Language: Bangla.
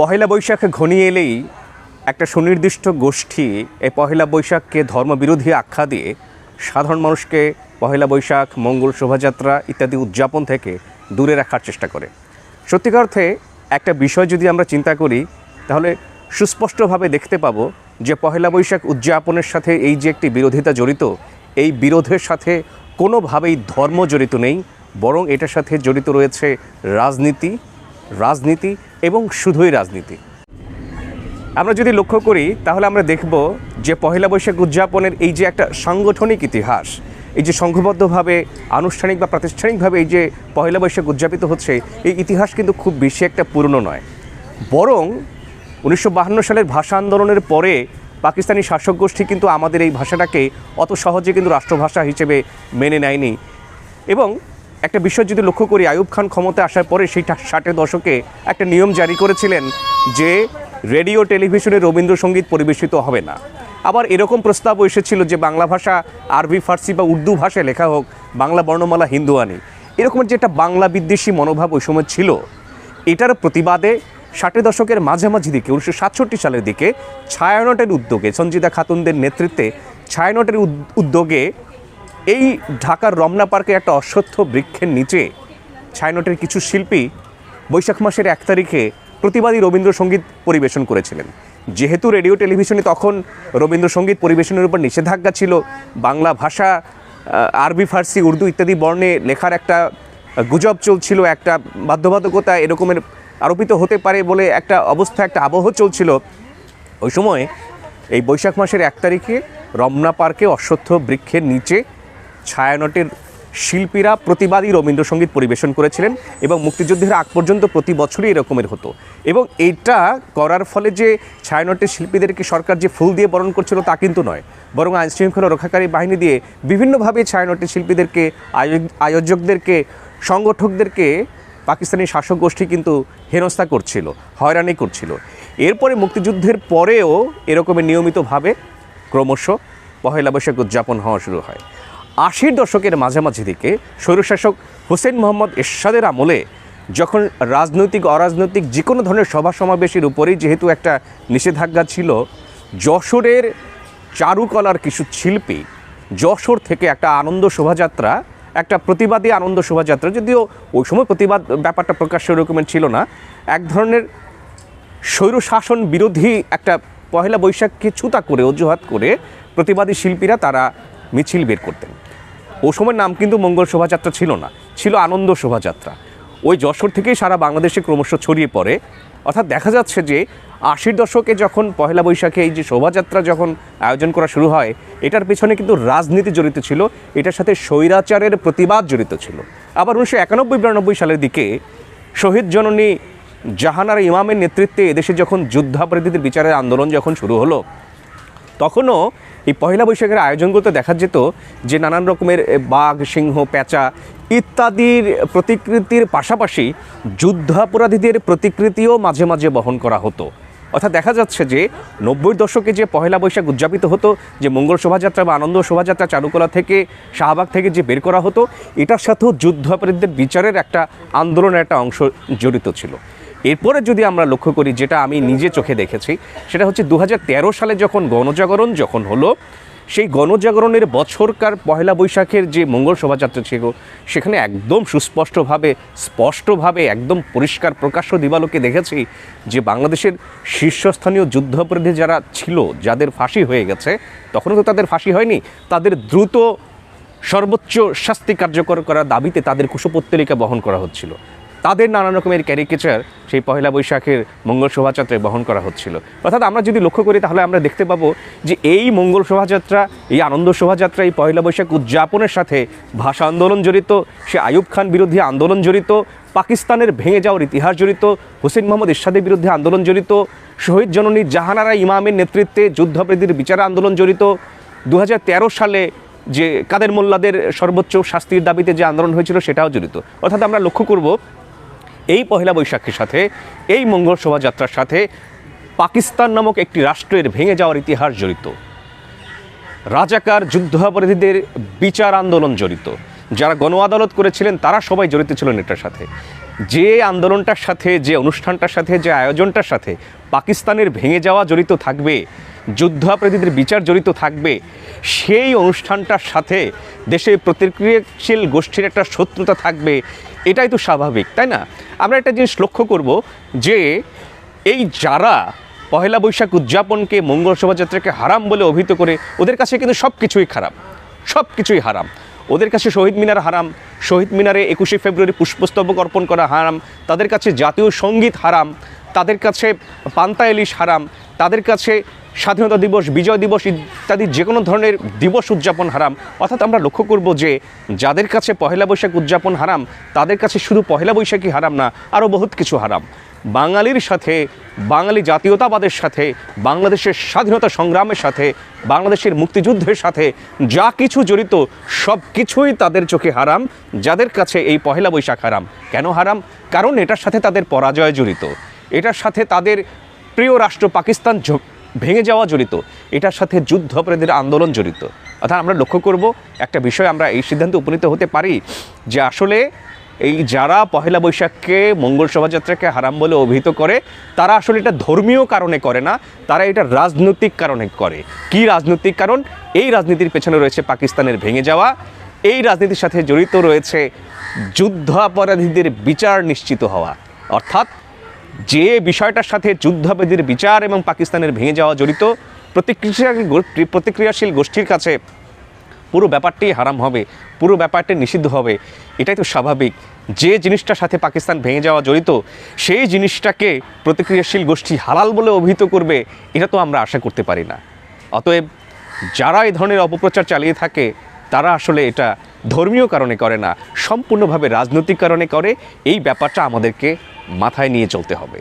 পহেলা বৈশাখ ঘনিয়ে এলেই একটা সুনির্দিষ্ট গোষ্ঠী এই পহেলা বৈশাখকে ধর্মবিরোধী আখ্যা দিয়ে সাধারণ মানুষকে পহেলা বৈশাখ, মঙ্গল শোভাযাত্রা ইত্যাদি উদযাপন থেকে দূরে রাখার চেষ্টা করে। সত্যিকার অর্থে একটা বিষয় যদি আমরা চিন্তা করি, তাহলে সুস্পষ্টভাবে দেখতে পাবো যে পহেলা বৈশাখ উদযাপনের সাথে এই যে একটি বিরোধিতা জড়িত, এই বিরোধের সাথে কোনোভাবেই ধর্ম জড়িত নেই, বরং এটার সাথে জড়িত রয়েছে রাজনীতি। রাজনীতি এবং শুধুই রাজনীতি। আমরা যদি লক্ষ্য করি, তাহলে আমরা দেখব যে পহেলা বৈশাখ উদযাপনের এই যে একটা সাংগঠনিক ইতিহাস, এই যে সংঘবদ্ধভাবে আনুষ্ঠানিক বা প্রাতিষ্ঠানিকভাবে এই যে পহেলা বৈশাখ উদযাপিত হচ্ছে, এই ইতিহাস কিন্তু খুব বেশি একটা পুরনো নয়। বরং উনিশশো সালের ভাষা আন্দোলনের পরে পাকিস্তানি শাসক গোষ্ঠী কিন্তু আমাদের এই ভাষাটাকে অত সহজে কিন্তু রাষ্ট্রভাষা হিসেবে মেনে নেয়নি। এবং একটা বিষয় যদি লক্ষ্য করি আয়ুব খান ক্ষমতায় আসার পরে সেই ষাটের দশকে একটা নিয়ম জারি করেছিলেন যে রেডিও, টেলিভিশনে রবীন্দ্রসঙ্গীত পরিবেশিত হবে না। আবার এরকম প্রস্তাবও এসেছিল যে বাংলা ভাষা আরবি, ফার্সি বা উর্দু ভাষায় লেখা হোক, বাংলা বর্ণমালা হিন্দুয়ানি। এরকম যে একটা বাংলা বিদ্বেষী মনোভাব ওই সময় ছিল, এটার প্রতিবাদে ষাটের দশকের মাঝামাঝি দিকে, উনিশশো সাতষট্টি সালের দিকে ছায়ানটের উদ্যোগে সঞ্জিতা খাতুনদের নেতৃত্বে ছায়ানটের উদ্যোগে এই ঢাকার রমনা পার্কে একটা অশ্বত্থ বৃক্ষের নিচে ছায়ানটের কিছু শিল্পী বৈশাখ মাসের এক তারিখে প্রতিবাদী রবীন্দ্রসঙ্গীত পরিবেশন করেছিলেন। যেহেতু রেডিও, টেলিভিশনে তখন রবীন্দ্রসঙ্গীত পরিবেশনের উপর নিষেধাজ্ঞা ছিল, বাংলা ভাষা আরবি, ফার্সি, উর্দু ইত্যাদি বর্ণে লেখার একটা গুজব চলছিল, একটা বাধ্যবাধকতা এরকমের আরোপিত হতে পারে বলে একটা অবস্থা, একটা আবহ চলছিল। ওই সময় এই বৈশাখ মাসের এক তারিখে রমনা পার্কে অশ্বত্থ বৃক্ষের নিচে ছায়ানটের শিল্পীরা প্রতিবাদী রবীন্দ্রসঙ্গীত পরিবেশন করেছিলেন এবং মুক্তিযুদ্ধের আগ পর্যন্ত প্রতি বছরই এরকমের হতো। এবং এটা করার ফলে যে ছায়ানটের শিল্পীদেরকে সরকার যে ফুল দিয়ে বরণ করছিল তা কিন্তু নয়, বরং আইনশৃঙ্খলা রক্ষাকারী বাহিনী দিয়ে বিভিন্নভাবে ছায়ানটের শিল্পীদেরকে, আয়োজ- আয়োজকদেরকে, সংগঠকদেরকে পাকিস্তানি শাসক গোষ্ঠী কিন্তু হেনস্থা করছিল, হয়রানি করছিল। এরপরে মুক্তিযুদ্ধের পরেও এরকমের নিয়মিতভাবে ক্রমশ পহেলা বৈশাখ উদযাপন হওয়া শুরু হয়। আশির দশকের মাঝামাঝি দিকে স্বৈরশাসক হোসেন মোহাম্মদ এরশাদের আমলে যখন রাজনৈতিক, অরাজনৈতিক যে কোনো ধরনের সভা সমাবেশের উপরেই যেহেতু একটা নিষেধাজ্ঞা ছিল, যশোরের চারুকলার কিছু শিল্পী, যশোর থেকে একটা আনন্দ শোভাযাত্রা, একটা প্রতিবাদী আনন্দ শোভাযাত্রা, যদিও ওই সময় প্রতিবাদ ব্যাপারটা প্রকাশ্য রকমের ছিল না, এক ধরনের স্বৈরশাসন বিরোধী একটা পহেলা বৈশাখকে ছুতা করে, অজুহাত করে প্রতিবাদী শিল্পীরা তারা মিছিল বের করতেন। ও সময় নাম কিন্তু মঙ্গল শোভাযাত্রা ছিল না, ছিল আনন্দ শোভাযাত্রা। ওই যশোর থেকেই সারা বাংলাদেশে ক্রমশ ছড়িয়ে পড়ে। অর্থাৎ দেখা যাচ্ছে যে আশির দশকে যখন পহেলা বৈশাখে এই যে শোভাযাত্রা যখন আয়োজন করা শুরু হয়, এটার পেছনে কিন্তু রাজনীতি জড়িত ছিল, এটার সাথে স্বৈরাচারের প্রতিবাদ জড়িত ছিল। আবার উনিশশো একানব্বই বিরানব্বই সালের দিকে শহীদ জননী জাহানারা ইমামের নেতৃত্বে এদেশে যখন যুদ্ধাপরাধীদের বিচারের আন্দোলন যখন শুরু হলো, তখনও এই পয়লা বৈশাখের আয়োজনগুলোতে দেখা যেত যে নানান রকমের বাঘ, সিংহ, পেঁচা ইত্যাদির প্রতিকৃতির পাশাপাশি যুদ্ধাপরাধীদের প্রতিকৃতিও মাঝে মাঝে বহন করা হতো। অর্থাৎ দেখা যাচ্ছে যে নব্বই দশকে যে পহেলা বৈশাখ উদযাপিত হতো, যে মঙ্গল শোভাযাত্রা বা আনন্দ শোভাযাত্রা চারুকলা থেকে, শাহবাগ থেকে যে বের করা হতো, এটার সাথেও যুদ্ধাপরাধীদের বিচারের একটা আন্দোলনের একটা অংশ জড়িত ছিল। এরপরে যদি আমরা লক্ষ্য করি যেটা আমি নিজে চোখে দেখেছি, সেটা হচ্ছে দু হাজার তেরো সালে যখন গণজাগরণ যখন হলো, সেই গণজাগরণের বছরকার পহেলা বৈশাখের যে মঙ্গল শোভাযাত্রা ছিল, সেখানে একদম সুস্পষ্টভাবে, স্পষ্টভাবে, একদম পরিষ্কার প্রকাশ্য দিবালোকে দেখেছি যে বাংলাদেশের শীর্ষস্থানীয় যুদ্ধাপরাধী যারা ছিল, যাদের ফাঁসি হয়ে গেছে, তখনও তো তাদের ফাঁসি হয়নি, তাদের দ্রুত সর্বোচ্চ শাস্তি কার্যকর করার দাবিতে তাদের কুশপত্তলিকা বহন করা হচ্ছিল। তাদের নানা রকমের ক্যারিকেচার সেই পহেলা বৈশাখের মঙ্গল শোভাযাত্রায় বহন করা হচ্ছিল। অর্থাৎ আমরা যদি লক্ষ্য করি, তাহলে আমরা দেখতে পাবো যে এই মঙ্গল শোভাযাত্রা, এই আনন্দ শোভাযাত্রা, এই পহেলা বৈশাখ উদযাপনের সাথে ভাষা আন্দোলন জড়িত, সে আয়ুব খান বিরোধী আন্দোলন জড়িত, পাকিস্তানের ভেঙে যাওয়ার ইতিহাস জড়িত, হোসেন মোহাম্মদ ইরশাদের বিরুদ্ধে আন্দোলন জড়িত, শহীদ জননী জাহানারা ইমামের নেতৃত্বে যুদ্ধাপরাধীর বিচার আন্দোলন জড়িত দু হাজার তেরো সালে যে কাদের মোল্লাদের সর্বোচ্চ শাস্তির দাবিতে যে আন্দোলন হয়েছিল সেটাও জড়িত। অর্থাৎ আমরা লক্ষ্য করব এই পহেলা বৈশাখের সাথে, এই মঙ্গল শোভাযাত্রার সাথে পাকিস্তান নামক একটি রাষ্ট্রের ভেঙে যাওয়ার ইতিহাস জড়িত। রাজাকার যুদ্ধাপরাধীদের বিচার আন্দোলন জড়িত। যারা গণ আদালত করেছিলেন, তারা সবাই জড়িত ছিলেন এটার সাথে। যে আন্দোলনটার সাথে, যে অনুষ্ঠানটার সাথে, যে আয়োজনটার সাথে পাকিস্তানের ভেঙে যাওয়া জড়িত থাকবে, যুদ্ধাপরাধীদের বিচার জড়িত থাকবে, সেই অনুষ্ঠানটার সাথে দেশের প্রতিক্রিয়াশীল গোষ্ঠীর একটা শত্রুতা থাকবে এটাই তো স্বাভাবিক, তাই না? আমরা একটা জিনিস লক্ষ্য করব যে এই যারা পহেলা বৈশাখ উদযাপনকে, মঙ্গল শোভাযাত্রাকে হারাম বলে অভিহিত করে, ওদের কাছে কিন্তু সব কিছুই খারাপ সব কিছুই হারাম। ওদের কাছে শহীদ মিনার হারাম, শহীদ মিনারে একুশে ফেব্রুয়ারি পুষ্পস্তবক অর্পণ করা হারাম, তাদের কাছে জাতীয় সংগীত হারাম, তাদের কাছে পান্তা ইলিশ হারাম তাদের কাছে স্বাধীনতা দিবস, বিজয় দিবস ইত্যাদি যে কোনো ধরনের দিবস উদযাপন হারাম। অর্থাৎ আমরা লক্ষ্য করব যে যাদের কাছে পহেলা বৈশাখ উদযাপন হারাম, তাদের কাছে শুধু পহেলা বৈশাখী হারাম না, আরও বহুত কিছু হারাম। বাঙালির সাথে, বাঙালি জাতীয়তাবাদের সাথে, বাংলাদেশের স্বাধীনতা সংগ্রামের সাথে, বাংলাদেশের মুক্তিযুদ্ধের সাথে যা কিছু জড়িত, সব কিছুই তাদের চোখে হারাম, যাদের কাছে এই পহেলা বৈশাখ হারাম। কেন হারাম? কারণ এটার সাথে তাদের পরাজয় জড়িত। এটার সাথে তাদের প্রিয় রাষ্ট্র পাকিস্তান ভেঙে যাওয়া জড়িত। এটার সাথে যুদ্ধ অপরাধীর আন্দোলন জড়িত। অর্থাৎ আমরা লক্ষ্য করব, একটা বিষয় আমরা এই সিদ্ধান্তে উপনীত হতে পারি যে আসলে এই যারা পহেলা বৈশাখকে, মঙ্গল শোভাযাত্রাকে হারাম বলে অভিহিত করে, তারা আসলে এটা ধর্মীয় কারণে করে না, তারা এটা রাজনৈতিক কারণে করে। কি রাজনৈতিক কারণ? এই রাজনীতির পেছনে রয়েছে পাকিস্তানের ভেঙে যাওয়া। এই রাজনীতির সাথে জড়িত রয়েছে যুদ্ধাপরাধীদের বিচার নিশ্চিত হওয়া। অর্থাৎ যে বিষয়টার সাথে যুদ্ধাপরাধীর বিচার এবং পাকিস্তানের ভেঙে যাওয়া জড়িত, প্রতিক্রিয়াশীল প্রতিক্রিয়াশীল গোষ্ঠীর কাছে পুরো ব্যাপারটি হারাম হবে, পুরো ব্যাপারটি নিষিদ্ধ হবে। এটাই তো স্বাভাবিক। যে জিনিসটার সাথে পাকিস্তান ভেঙে যাওয়া জড়িত, সেই জিনিসটাকে প্রতিক্রিয়াশীল গোষ্ঠী হালাল বলে অভিহিত করবে, এটা তো আমরা আশা করতে পারি না। অতএব যারা এই ধরনের অপপ্রচার চালিয়ে থাকে, তারা আসলে এটা ধর্মীয় কারণে করে না, সম্পূর্ণভাবে রাজনৈতিক কারণে করে। এই ব্যাপারটা আমাদেরকে মাথায় নিয়ে চলতে হবে।